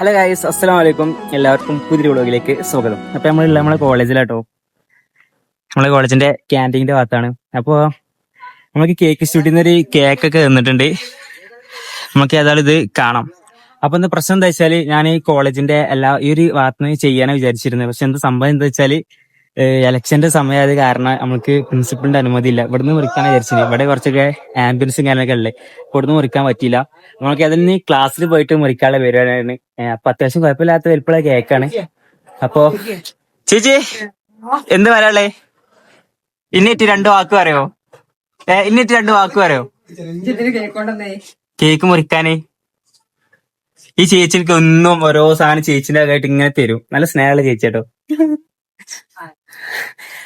Hello guys അസ്സലാം വലൈക്കും എല്ലാവർക്കും പുതിയ വ്ളോഗിലേക്ക് സ്വാഗതം. അപ്പൊ നമ്മളില്ല നമ്മളെ കോളേജിലാട്ടോ. നമ്മളെ കോളേജിന്റെ ക്യാന്റീന്റെ ഭാഗത്താണ്. അപ്പോൾ നമുക്ക് കേക്ക് സ്റ്റുഡിയിൽ നിന്നൊരു ഒരു കേക്ക് ഒക്കെ തന്നിട്ടുണ്ട്. നമുക്ക് ഏതായാലും ഇത് കാണാം. അപ്പൊ എന്താ പ്രശ്നം എന്താ വെച്ചാൽ ഞാൻ ഈ കോളേജിന്റെ എല്ലാ ഈ ഒരു വാർത്ത ചെയ്യാനാണ് വിചാരിച്ചിരുന്നത്. പക്ഷെ എന്താ സംഭവം എന്താ വെച്ചാൽ ഇലക്ഷന്റെ സമയമായത് കാരണം നമുക്ക് പ്രിൻസിപ്പളിന്റെ അനുമതി ഇല്ല ഇവിടുന്ന് മുറിക്കാൻ വിചാരിച്ചത് ഇവിടെ കുറച്ചൊക്കെ ആംബുലൻസും കാര്യങ്ങളൊക്കെ ഉള്ളത് ഇവിടുന്ന് മുറിക്കാൻ പറ്റിയില്ല. നമുക്ക് അതിന് ക്ലാസ്സിൽ പോയിട്ട് മുറിക്കാനുള്ള പരിപാടിയാണ്. അപ്പൊ അത്യാവശ്യം കുഴപ്പമില്ലാത്ത വലിപ്പമുള്ള കേക്കാണ് അപ്പൊ ചേച്ചി എന്ത് പറയാളേ ഇന്നിട്ട് രണ്ട് വാക്ക് പറയോ? ഇന്നിട്ട് രണ്ട് വാക്ക് പറയോ? കേക്ക് മുറിക്കാന്. ഈ ചേച്ചിക്ക് ഒന്നും ഓരോ സാധനം ചേച്ചിന്റെ ആയിട്ട് ഇങ്ങനെ തരും. നല്ല സ്നേഹമുള്ള ചേച്ചി കേട്ടോ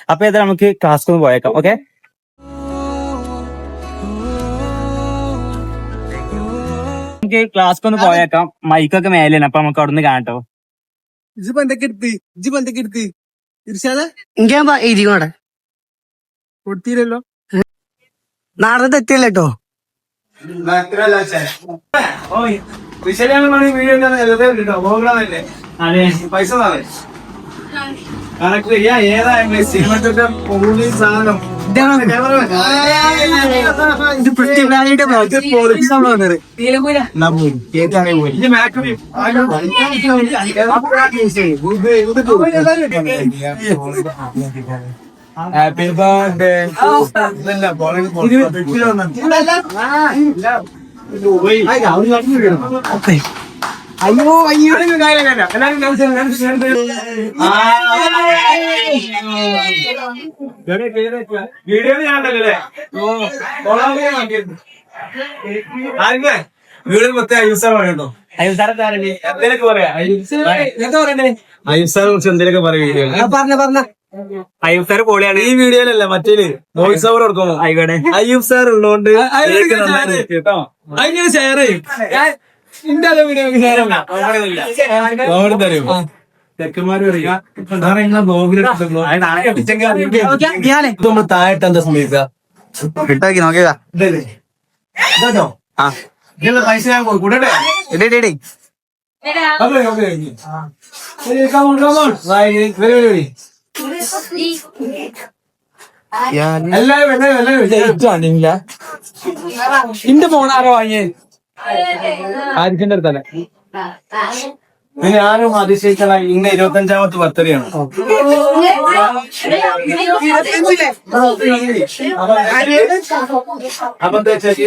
അപ്പൊ ഏതാ നമുക്ക് ക്ലാസ് ഒന്ന് പോയേക്കാം ഓക്കെ നമുക്ക് ക്ലാസ് ഒന്ന് പോയേക്കാം. മൈക്കൊക്കെ മേലെയാണ് അപ്പൊ നമുക്ക് അവിടെ നിന്ന് കാണട്ടോ ഇജിപ്പോ എന്തൊക്കെ എടുത്ത്? ഇജിപ്പോ എന്തൊക്കെ എടുത്ത്? ഇർഷാദെ എനിക്ക് എഴുതിക്കോടെ. കൊടുത്തില്ലല്ലോ. നാളെ തെറ്റില്ല കേട്ടോ അതെ. പൈസ ചെയ്യാ ഏതായാലും സിനിമത്തിന്റെ പൊളി സാധനം ഹാപ്പി ബർത്ത്ഡേ അയ്യോ അയ്യോ വീഡിയോ ഞാനല്ലേ വീട് മൊത്തം അയ്യൂസാർ പറയണ്ടോ? എന്തേലൊക്കെ പറയാ അയ്യൂസാറെ കുറിച്ച് പറഞ്ഞ പറഞ്ഞ. അയ്യൂബ് സാർ പൊളിയാണ്. ഈ വീഡിയോയിലല്ല മറ്റേ വോയിസ് ഓവർ കൊടുക്കുമോ ആയിക്കോട്ടെ. അയ്യൂബ് സാർ ഉള്ളതുകൊണ്ട് അതിന് ഷെയർ ചെയ്യും. ചെക്കന്മാര് താഴെട്ട് എന്താ സംഭവിക്കുക? നോക്കിയതാ. ആ. പൈസ ഞാൻ ഇടേ ഓക്കെ എല്ലാരും എല്ലാരും എല്ലാരും. ജയിച്ചാണില്ല ഇന്റെ ഫോൺ ആരോ വാങ്ങിയേ? ആരിഫിന്റെ അടുത്തല്ലേ? പിന്നെ ആരും അതിശയിക്കണ ഇന്ന് ഇരുപത്തഞ്ചാമത്തെ ബർത്ത്ഡേയാണ്. അപ്പൊ എന്താ വെച്ചാൽ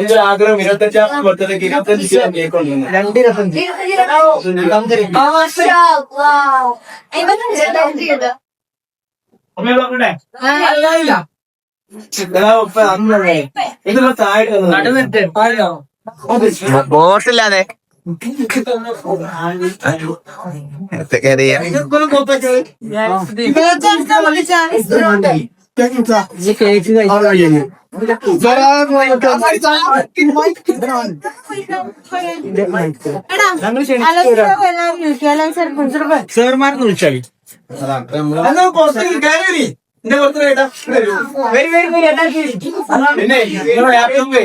എന്റെ ആഗ്രഹം ഇരുപത്തഞ്ചാമത്തെ ബർത്ത്ഡേക്ക് ഇരുപത്തഞ്ച് കിലോ കേക്ക് കൊണ്ടുവന്നു. രണ്ട് ഇരുപത്തഞ്ച്. ഇതിപ്പോ താഴെ ബോട്ടില്ലാതെ. സാർമാരെന്ന് വിളിച്ചാൽ കയറി എന്റെ പുറത്ത് കേട്ടാ പിന്നെ നിങ്ങളുടെ ലാപ്ടോപ്പ്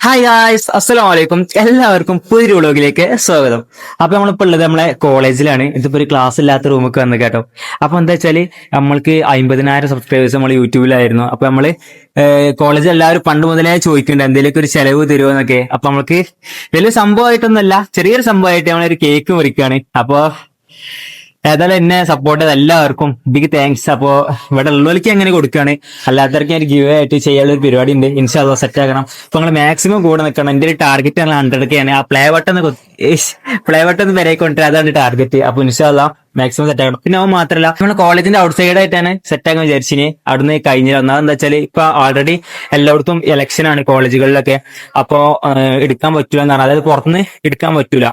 ഹായ് ഗായ്സ് അസ്സലാം വലൈക്കും എല്ലാവർക്കും പുതിയൊരു വ്ളോഗിലേക്ക് സ്വാഗതം. അപ്പൊ നമ്മളിപ്പോ ഉള്ളത് നമ്മളെ കോളേജിലാണ്. ഇതിപ്പോ ഒരു ക്ലാസ് ഇല്ലാത്ത റൂമൊക്കെ വന്ന് കേട്ടോ. അപ്പൊ എന്താ വെച്ചാൽ നമ്മൾക്ക് അമ്പതിനായിരം സബ്സ്ക്രൈബേഴ്സ് നമ്മൾ യൂട്യൂബിലായിരുന്നു. അപ്പൊ നമ്മൾ കോളേജ് എല്ലാവരും പണ്ട് മുതലേ ചോദിക്കുന്നുണ്ട് എന്തെങ്കിലും ഒരു ചെലവ് തരുമോ എന്നൊക്കെ അപ്പൊ നമ്മൾക്ക് വലിയ സംഭവമായിട്ടൊന്നുമല്ല ചെറിയൊരു സംഭവമായിട്ട് നമ്മളൊരു കേക്ക് മുറിക്കുകയാണ് അപ്പൊ ഏതായാലും എന്നെ സപ്പോർട്ട് ചെയ്ത എല്ലാവർക്കും ബിഗ് താങ്ക്സ് അപ്പോ ഇവിടെ ഉള്ളവർക്ക് എങ്ങനെ കൊടുക്കുകയാണ്? അല്ലാത്തവർക്ക് ഞാൻ ഗീവ് ആയിട്ട് ചെയ്യാനുള്ള ഒരു പരിപാടി ഉണ്ട്. ഇൻഷാല്ലോ സെറ്റ് ആക്കണം. അപ്പൊ നിങ്ങൾ മാക്സിമം കൂടെ നിൽക്കണം. എന്റെ ഒരു ടാർഗറ്റ് ആണ് ഹൺഡ്രഡ് ഒക്കെ ആണ്. ആ പ്ലേ ബട്ടൺ പ്ലേ ബട്ടൺ വരെ കൊണ്ടുവരാം. അതാണ് ടാർഗറ്റ് അപ്പൊ ഇൻഷാല്ല മാക്സിമം സെറ്റ് ആക്കണം. പിന്നെ അവൻ മാത്രമല്ല നമ്മുടെ കോളേജിന്റെ ഔട്ട് സൈഡ് ആയിട്ടാണ് സെറ്റ് ആക്കാൻ വിചാരിച്ചിന്. അവിടുന്ന് കഴിഞ്ഞില്ല. ഒന്നാമത് എന്താ വെച്ചാൽ ഇപ്പൊ ഓൾറെഡി എല്ലായിടത്തും ഇലക്ഷൻ ആണ് കോളേജുകളിലൊക്കെ. അപ്പോ എടുക്കാൻ പറ്റൂല അതായത് പുറത്തുനിന്ന് എടുക്കാൻ പറ്റൂല.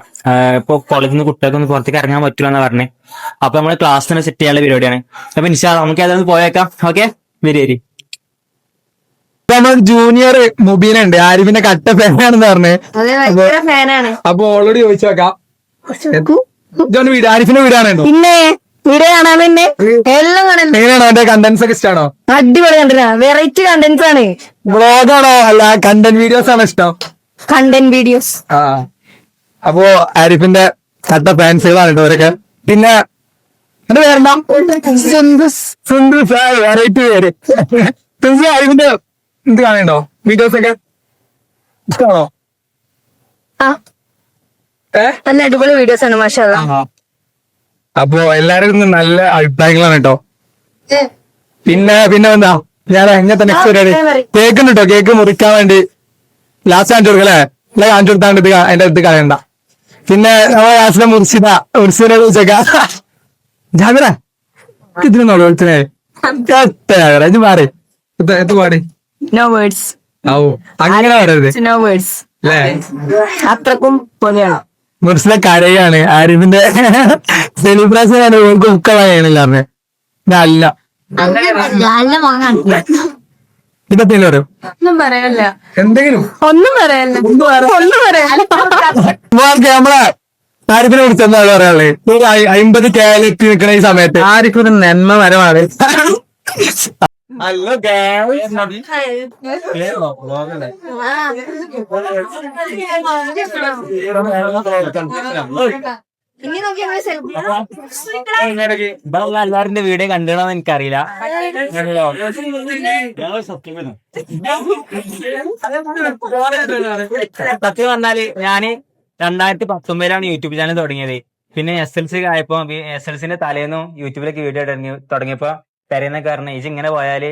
ഇപ്പൊ കോളേജിൽ നിന്ന് കുട്ടികൾക്കൊന്നും പുറത്തേക്ക് ഇറങ്ങാൻ പറ്റൂല എന്നാ പറഞ്ഞത് അപ്പൊ നമ്മൾ ക്ലാസ് തന്നെ സെറ്റ് ചെയ്യാനുള്ള പരിപാടിയാണ്. അപ്പൊ ഇൻഷാ അല്ലാ നമുക്ക് അതൊന്ന് പോയേക്കാം. ഓക്കെ വരി വരി. ജൂനിയർ മുബീന ഉണ്ട് ആരിഫിന്റെ കട്ട ഫാനാണെന്ന് പറഞ്ഞ്. അതെ ഭയങ്കര ഫാനാണ് അപ്പൊ ഓൾറെഡി ചോദിച്ചു നോക്കാം. ഇതാണ് വീട് ആരിഫിന്റെ വീടാണോ പിന്നെ വീഡിയോ കാണാൻ തന്നെ എല്ലാം കാണാൻ എങ്ങനെയാണോ എന്റെ കണ്ടന്റ്സ് ഒക്കെ ഇഷ്ടമാണോ അടിപൊളി കണ്ടന്റ് വെറൈറ്റി കണ്ടന്റ്സ് ആണ്. ബ്ലോഗാണോ അല്ല കണ്ടന്റ് വീഡിയോസ് ആണോ ഇഷ്ടം? കണ്ടന്റ് വീഡിയോസ് ആ. അപ്പോ ആരിഫിന്റെ കട്ട ഫാൻസുകളാണ് ഇവരൊക്കെ. പിന്നെ എന്റെ പേരെന്താ സുന്ദർ വെറൈറ്റി പേര് സുന്ദർ ആരിഫിന്റെ ഇത് കാണുന്നുണ്ടോ? വീഡിയോസ് ഒക്കെ? ഇഷ്ടമാണോ നല്ല അടിപൊളി വീഡിയോസ് ആണ് മാഷാ അപ്പോ എല്ലാരും നല്ല അഭിപ്രായങ്ങളാണ് കേട്ടോ. പിന്നെ പിന്നെ എന്താ? ഞാൻ എങ്ങനത്തെ നെക്സ്റ്റ് പരിപാടി. കേക്ക് ഉണ്ട് കേട്ടോ കേക്ക് മുറിക്കാൻ വേണ്ടി. ലാസ്റ്റ് കാണിച്ചു കൊടുക്കല്ലേ? അല്ലെ കാണിച്ചു കൊടുത്താണ്ട് ഇത് അതിന്റെ ഇത് കളയണ്ട. പിന്നെ നമ്മളെ ക്ലാസ്സിലെ മുർഷിദ മുർഷിദിനെ കുറിച്ചൊക്കെ ജാമിറ ഇതിന് നോളത്തിന് ഇത് മാറി. ഇത് ഇത് പാടി നോ വേർഡ്സ് ഔ അങ്ങനെ പറയരുത് നോ വേർഡ്സ് അല്ലേ അത്രക്കും പൊളിയാണ്. മുർസിലെ കരയാണ്. ആരിഫിന്റെ സെലിബ്രേഷൻ ആണ് ഉക്കവായാണ് പറഞ്ഞത് അല്ല നല്ല ഇതെന്തെങ്കിലും പറയും ഒന്നും പറയല്ല എന്തെങ്കിലും ഒന്നും പറയല്ല ഒന്നും പറയാനില്ല ക്യാമറ ആരിഫിനെ കുറിച്ച് എന്താ പറയാനുള്ളത് ഒരു അയ്- അയ്മ്പത് നിൽക്കുന്ന ഈ സമയത്ത് ആരിഫ് ഒരു നന്മ മരമാണ് ഹലോ എല്ലാവരുടെ വീഡിയോ കണ്ടിടണമെന്ന് എനിക്കറിയില്ല. സത്യം പറഞ്ഞാൽ ഞാൻ രണ്ടായിരത്തി പത്തൊമ്പതിലാണ് യൂട്യൂബ് ചാനൽ തുടങ്ങിയത്. പിന്നെ എസ് എൽ സി ആയപ്പോ എസ് എൽ സിന്റെ തലേന്നും യൂട്യൂബിലേക്ക് വീഡിയോ തുടങ്ങി തുടങ്ങിയപ്പോ തരുന്ന കാരണം ഇജ് ഇങ്ങനെ പോയാൽ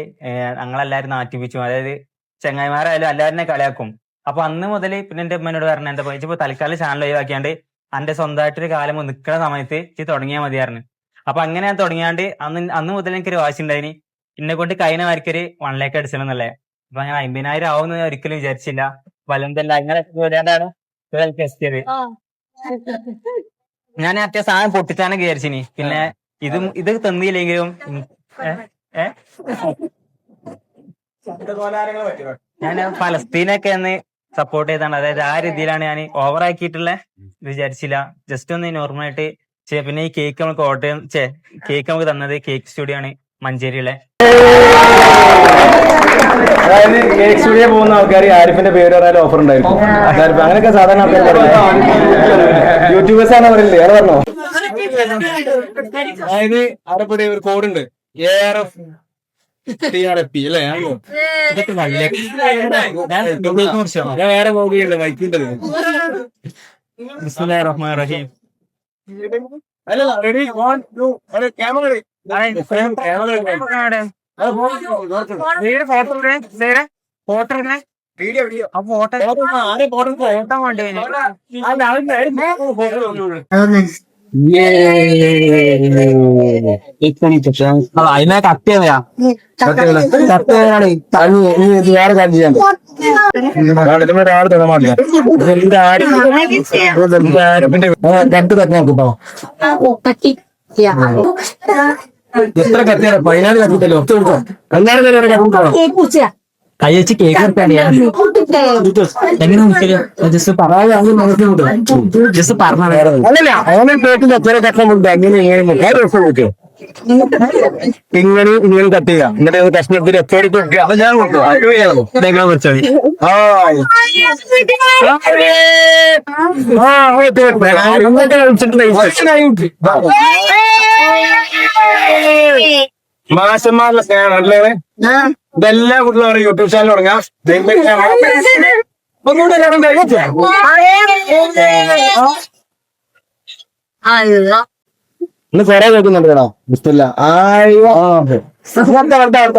ഞങ്ങളെല്ലാരും നാട്ടിപ്പിച്ചു അതായത് ചെങ്ങായിമാരായാലും എല്ലാവരും കളിയാക്കും. അപ്പൊ അന്ന് മുതൽ പിന്നെ എന്റെ ഉമ്മനോട് പറഞ്ഞു എന്താ ഇപ്പൊ? തൽക്കാലം ചാനൽ ഒഴിവാക്കിയാണ്ട് അന്റെ സ്വന്തമായിട്ടൊരു കാലം നിൽക്കുന്ന സമയത്ത് ഇത് തുടങ്ങിയാൽ മതിയായിരുന്നു. അപ്പൊ അങ്ങനെ ഞാൻ തുടങ്ങിയാണ്ട് അന്ന് അന്ന് മുതൽ എനിക്കൊരു വാശി ഉണ്ടായിന്. എന്നെ കൊണ്ട് കഴിഞ്ഞ വരയ്ക്കൊരു വൺ ലേക്ക് അടിച്ചിരുന്നല്ലേ അപ്പൊ ഞാൻ അമ്പതിനായിരം ആവും ഞാൻ ഒരിക്കലും വിചാരിച്ചില്ല. വലുതല്ല അങ്ങനെ വരാണ്ടാണ് എത്തിയത് ഞാൻ മറ്റേ സാധനം പൊട്ടിച്ചാണ് വിചാരിച്ചിനി. പിന്നെ ഇത് ഇത് തന്നില്ലെങ്കിലും? ഞാൻ ഫലസ്തീനൊക്കെ ഒന്ന് സപ്പോർട്ട് ചെയ്താണ്. അതായത് ആ രീതിയിലാണ് ഞാൻ ഓവർ ആക്കിയിട്ടുള്ള. വിചാരിച്ചില്ല. ജസ്റ്റ് ഒന്ന് നോർമൽ ആയിട്ട് ചെയ്യ- പിന്നെ ഈ കേക്ക് നമുക്ക് ഓർഡർ കേക്ക് നമുക്ക് തന്നത് കേക്ക് സ്റ്റുഡിയോ ആണ് മഞ്ചേരിയിലെ. അതായത് കേക്ക് സ്റ്റുഡിയോ പോകുന്ന ആൾക്കാർ ആരിഫിന്റെ പേര് പറയാൻ ഓഫർ ഉണ്ടായിരുന്നു ആരിഫ് അങ്ങനെയൊക്കെ സാധാരണ ആൾക്കാർ യൂട്യൂബേഴ്സ് ആണ് പറയുന്നത് ഏറെ പറഞ്ഞോ? അതായത് അവിടെ ഒരു കോഡ് ഉണ്ട്. എ ആർ എഫ് ടി അല്ലേ? ആണോ? ഇതൊക്കെ നല്ല ഞാൻ വേറെ പോകുകയുണ്ട് വൈക്കിണ്ടത് ബിസ്മില്ലാഹിർ റഹ്മാനിർ റഹീം അല്ലല്ല ready one two camera video video photo അതിനെ കട്ട് ചെയ്യാ വേറെ കാര്യം ചെയ്യാൻ ഒരാൾ തരാൻ പാടില്ല രണ്ട് തട്ടി നോക്കുമ്പോ എത്ര കത്തിയാണ് പതിനാല് കത്തിട്ടല്ലോ എല്ലാരും തന്നെ ഒരു കത്തി കൈ വെച്ച് കേക്ക് എങ്ങനെ ജസ്റ്റ് ജസ്റ്റ് പറഞ്ഞ കഷ്ടമുണ്ട് അങ്ങനെ ഇങ്ങനെ ഇങ്ങനെ കട്ട് ചെയ്യാം എന്നിട്ട് കഷ്ണത്തിൽ എത്തോടിട്ട് ഞാൻ കൊടുത്തു ഇതെല്ലാ കുട്ടികളും യൂട്യൂബ് ചാനൽ തുടങ്ങാം. ഒന്നുകൂടെ ഇന്ന് ഫെറേ കേൾക്കുന്നുണ്ട് കേട്ടോ ഇഷ്ടമില്ല ആയോ അടുത്ത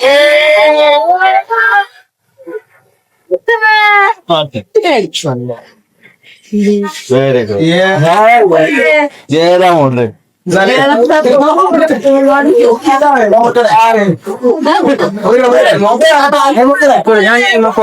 へぇー、覚えたたまー待って。てれちゃんね。Very good. Yeah. Very good. Yeah, that one, look. これ、やんやんの方。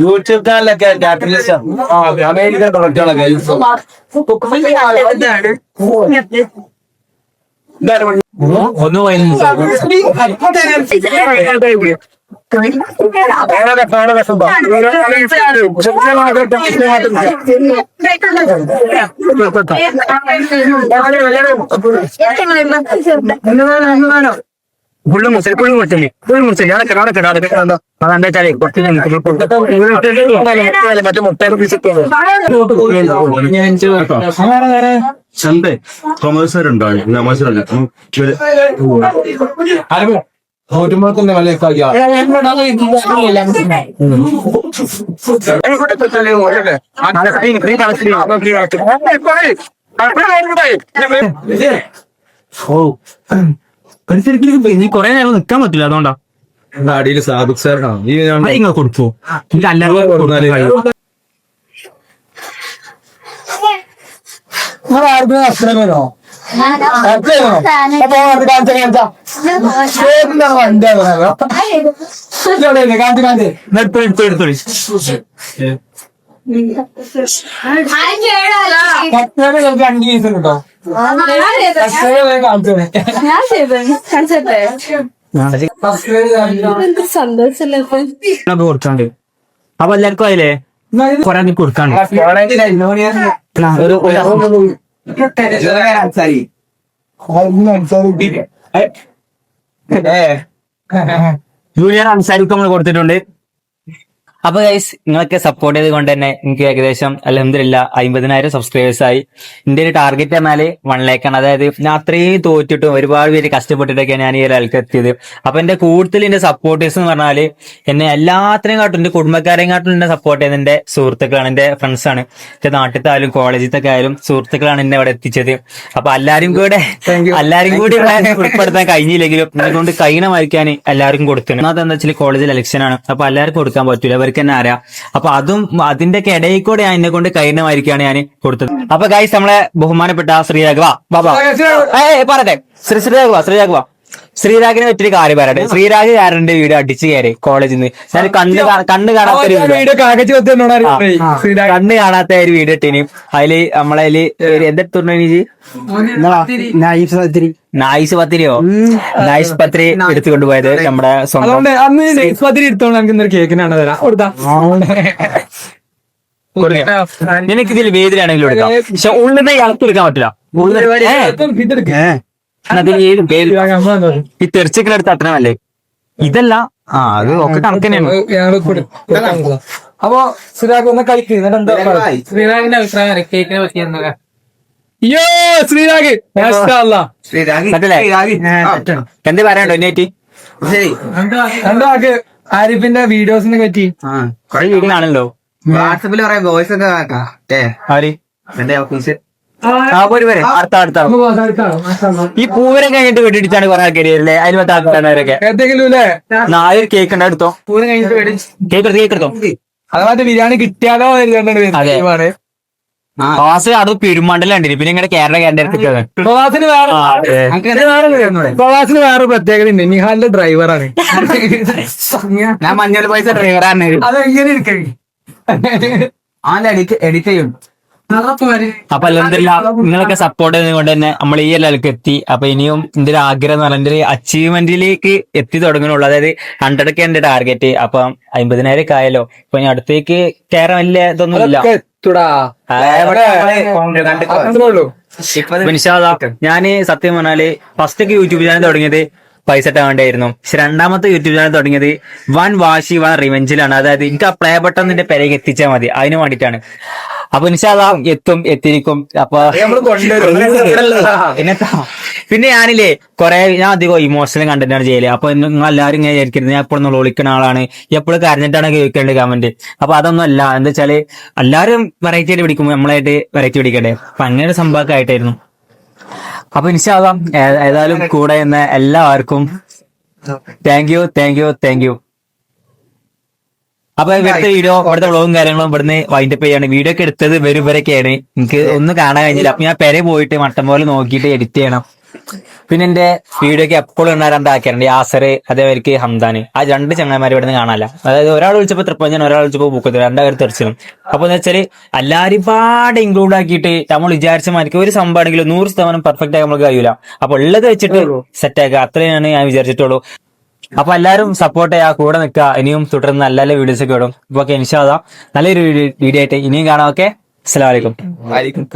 YouTube ചാനലൊക്കെ അമേരിക്കൻ പ്രൊഡക്റ്റുകളൊക്കെ ഒന്ന് ഫുള്ള് മുസ്ലിം ഫുള്ള് മുസ്ലിം ഫുള്ള് മുസ്ലിം ഞാൻ കിടാതെ കിടാതെ അതെന്താ വെച്ചാലേ കുറച്ച് മറ്റേ മുട്ടയുടെ നമസ്കാരം വിലയൊക്കെ ഇനി കൊറേ നേരം നിക്കാൻ പറ്റില്ല അതുകൊണ്ടാ. അടിയിൽ സാബുക് കേട്ടോ. കൊടുക്കാണ്ട് അപ്പൊ എല്ലാവർക്കും അതിലേ കൊറേ കൊടുക്കാണ്ട് ഒരു ജൂനിയർ അൻസാരിക്ക് നമ്മൾ കൊടുത്തിട്ടുണ്ട് അപ്പൊ ഗൈസ് നിങ്ങളൊക്കെ സപ്പോർട്ട് ചെയ്ത് കൊണ്ട് തന്നെ എനിക്ക് ഏകദേശം അലഹമില്ല അമ്പതിനായിരം സബ്സ്ക്രൈബേഴ്സ് ആയി. എന്റെ ഒരു ടാർഗറ്റ് എന്നാൽ വൺ ലേക്ക് ആണ്. അതായത് ഞാൻ അത്രയും തോറ്റിട്ടും ഒരുപാട് പേര് കഷ്ടപ്പെട്ടിട്ടൊക്കെയാണ് ഞാൻ ഈ ഒരാൾക്ക് എത്തിയത്. അപ്പൊ എന്റെ കൂടുതൽ എന്റെ സപ്പോർട്ടേഴ്സ് എന്ന് പറഞ്ഞാൽ എന്നെ എല്ലാത്തിനെയും കാട്ടും എന്റെ കുടുംബക്കാരെയും കാട്ടും എന്നെ സപ്പോർട്ട് ചെയ്യുന്ന എന്റെ സുഹൃത്തുക്കളാണ് എന്റെ ഫ്രണ്ട്സ് ആണ്. എന്റെ നാട്ടിലത്തെ ആയാലും കോളേജിലത്തെ ആയാലും സുഹൃത്തുക്കളാണ് എന്നെ അവിടെ എത്തിച്ചത്. അപ്പൊ എല്ലാരും കൂടെ എല്ലാരും കൂടി ഉൾപ്പെടുത്താൻ കഴിഞ്ഞില്ലെങ്കിലും എന്നെ കൊണ്ട് കൈന മരിക്കാൻ എല്ലാവർക്കും കൊടുത്തിട്ടുണ്ട്. അതെന്താ വെച്ചാൽ കോളേജിൽ ഇലക്ഷൻ ആണ്. അപ്പൊ എല്ലാവർക്കും കൊടുക്കാൻ പറ്റൂല. അവർക്ക് തന്നെ അറിയാം. അപ്പൊ അതും അതിന്റെ ഇടയിൽ കൂടെ ഞാൻ എന്നെ കൊണ്ട് കൈന മരിക്കാണ് ഞാൻ കൊടുത്തത്. അപ്പൊ ഗൈസ് നമ്മളെ ബഹുമാനപ്പെട്ട ശ്രീരാഘവ ബാബാ പറയട്ടെ. ശ്രീ ശ്രീരാഘവ ശ്രീരാഘവ ശ്രീരാഗിനെ പറ്റിയൊരു കാര്യം പറയട്ടെ ശ്രീരാഗ് കാരന്റെ വീട് അടിച്ചു കയറി കോളേജിൽ നിന്ന് ഞാൻ കണ്ണ് കണ്ണ് കാണാത്ത ഒരു വീഡിയോ വീഡിയോ കണ്ണ് കാണാത്ത ഒരു വീഡിയോ ഇട്ടിനും. അതിൽ നമ്മളതിൽ എന്തെടുത്തു നൈഫ് സത്തിരി നായിസ് പത്രിയോ നായിസ് പത്രി എടുത്തുകൊണ്ട് പോയത് നമ്മുടെ സ്വന്തം അന്ന് നൈസ് പത്തിരി എടുത്തോണ്ട് കേക്കിനാണ് തരാം. നിനക്ക് ഇതിൽ വേദിലാണെങ്കിലും എടുക്കാം. പക്ഷെ ഉള്ളിൽ ഇളക്കി എടുക്കാൻ പറ്റില്ല. അതിൽ ഏത് പേര്? ഈ ഇതല്ല. ആ അത് ഒക്കെ കണക്ക് തന്നെയാണ്. അപ്പൊ ശ്രീരാഗ് ഒന്ന് കളിക്ക് എന്നിട്ട് എന്താ പറയുക? ശ്രീരാഗിന്റെ അഭിപ്രായം കേക്കിനെ പറ്റി എന്താ അയ്യോ ശ്രീരാഗ് എന്ത് പറയാനുണ്ടോ എന്നേറ്റി എന്താ ആക്ക് ആരിഫിന്റെ വീഡിയോസിനെ പറ്റി? കൊറേ വീഡിയോ ആണല്ലോ വാട്സപ്പിൽ പറയാം വോയിസ് ഒക്കെ കേട്ടാ ഏ. ആര്? എന്റെ ഓഫീസ് ആ പോര് പോരെ. അടുത്ത അടുത്ത. ഒന്ന് പോകാതിരിക്കാണോ? മാഷാ അല്ലാ. ഈ പൂവരം കഴിഞ്ഞിട്ട് വെടിയിടിച്ചാണ് കുറെ ആൾക്കാരില്ലേ അതിൽ ആൾക്കാരൊക്കെ ഏതെങ്കിലും അല്ലേ നാല് കേക്ക് ഉണ്ട് എടുത്തോ. പൂരം കഴിഞ്ഞിട്ട് വേടി കേക്ക് എടുത്ത് കേക്ക് എടുത്തോ. അത് മറ്റേ ബിരിയാണി കിട്ടിയാലോ അതെ. ക്ലാസ് അത് പെരുമണ്ടലുണ്ട് പിന്നെ ഇങ്ങനെ കേരള പ്രവാസിന് വേറെ അതെ. പ്രവാസിന് വേറെ പ്രത്യേകത ഉണ്ട് നിഹാലിന്റെ ഡ്രൈവറാണ്. ഞാൻ മഞ്ഞൾ പൈസ ഡ്രൈവറാണ്. അതെങ്ങനെ ഇരിക്കും ആ എഡിറ്റ് എഡിറ്റ് ചെയ്യും. അപ്പൊ നിങ്ങളൊക്കെ സപ്പോർട്ട് ചെയ്തുകൊണ്ട് തന്നെ നമ്മൾ ഈ ലെവലിലേക്ക് എത്തി. അപ്പൊ ഇനിയും എന്റെ ഒരു ആഗ്രഹം എന്ന് പറഞ്ഞാൽ എന്റെ ഒരു അച്ചീവ്മെന്റിലേക്ക് എത്തി തുടങ്ങുന്നുള്ളൂ. അതായത് ഹൺഡ്രഡ് ഒക്കെ എന്റെ ടാർഗറ്റ് അപ്പൊ അമ്പതിനായിരം ഒക്കെ ആയല്ലോ. ഇപ്പൊ ഞാൻ അടുത്തേക്ക് കയറാൻ വലിയ ഇതൊന്നും ഇല്ല ഞാൻ സത്യം പറഞ്ഞാൽ ഫസ്റ്റ് ഒക്കെ യൂട്യൂബ് ചാനൽ തുടങ്ങിയത് പൈസ ഇട്ടാൻ വേണ്ടിയായിരുന്നു. പക്ഷെ രണ്ടാമത്തെ യൂട്യൂബ് ചാനൽ തുടങ്ങിയത് വൺ വാശി വൺ റിവെഞ്ചിലാണ് അതായത് എനിക്ക് ആ പ്ലേ ബട്ടൺ നിന്റെ പേരേക്ക് എത്തിച്ചാൽ മതി. അതിന് വേണ്ടിയിട്ടാണ്. അപ്പൊ ഇൻഷാല്ല എത്തും എത്തിരിക്കും അപ്പൊ പിന്നെ ഞാനില്ലേ കുറെ ഞാൻ അധികം ഇമോഷണൽ കണ്ടന്റാണ് ചെയ്യൽ. അപ്പൊ നിങ്ങൾ എല്ലാവരും ഇങ്ങനെ വിചാരിക്കരുത്. ഞാൻ എപ്പോഴും വിളിക്കുന്ന ആളാണ്. എപ്പോഴും കരഞ്ഞിട്ടാണ് കേൾക്കേണ്ടത് കമന്റ് അപ്പൊ അതൊന്നും അല്ല. എന്താ വെച്ചാൽ എല്ലാവരും വെറൈറ്റി ആയിട്ട് പിടിക്കും. നമ്മളായിട്ട് വെറൈറ്റി പിടിക്കട്ടെ അപ്പൊ അങ്ങനെ ഒരു സംഭവമൊക്കെ ആയിട്ടായിരുന്നു. അപ്പൊ ഇൻഷാല്ലാം ഏതായാലും കൂടെ എന്ന എല്ലാവർക്കും thank you thank you thank you അപ്പൊ ഇവിടുത്തെ വീഡിയോ ഇവിടുത്തെ വ്ളോഗും കാര്യങ്ങളും ഇവിടുന്ന് വൈൻഡപ്പ് ചെയ്യാണ്. വീഡിയോ ഒക്കെ എടുത്തത് വരും ഇവരൊക്കെയാണ്. എനിക്ക് ഒന്ന് കാണാൻ കഴിഞ്ഞില്ല. അപ്പൊ ഞാൻ പെരെ പോയിട്ട് മട്ടം പോലെ നോക്കിയിട്ട് എഡിറ്റ് ചെയ്യണം. പിന്നെ എന്റെ വീഡിയോ ഒക്കെ എപ്പോഴും ഉണ്ടാ രണ്ടാക്കിയാണ് യാസർ അതേപോലെ ഹംദാന് ആ രണ്ട് ചങ്ങന്മാർ നിന്ന് കാണാനല്ല. അതായത് ഒരാൾ വിളിച്ചപ്പോ തൃപ്പഞ്ചൻ ഒരാൾ വിളിച്ചപ്പോ പൂക്കത്തിൽ രണ്ടായിരം തെറിച്ചിലും. അപ്പൊ എന്ന് വെച്ചാൽ എല്ലാരും പാടെ ഇൻക്ലൂഡ് ആക്കിയിട്ട് നമ്മൾ വിചാരിച്ച മാതിരി ഒരു സംഭവം ആണെങ്കിലും നൂറ് ശതമാനം പെർഫെക്റ്റ് ആയി നമുക്ക് കഴിയൂല. അപ്പൊ ഉള്ളത് വെച്ചിട്ട് സെറ്റ് ആക്കുക. അത്രയാണ് ഞാൻ വിചാരിച്ചിട്ടുള്ളൂ. അപ്പൊ എല്ലാരും സപ്പോർട്ട് ചെയ്യാ കൂടെ നിൽക്കുക. ഇനിയും തുടർന്ന് നല്ല നല്ല വീഡിയോസ് ഒക്കെ ഇടും. ഇപ്പൊ ഓക്കെ ഇൻഷാദ നല്ലൊരു വീഡിയോ ആയിട്ട് ഇനിയും കാണാം ഓക്കെ ആ വലൈക്കും ആയിരിക്കും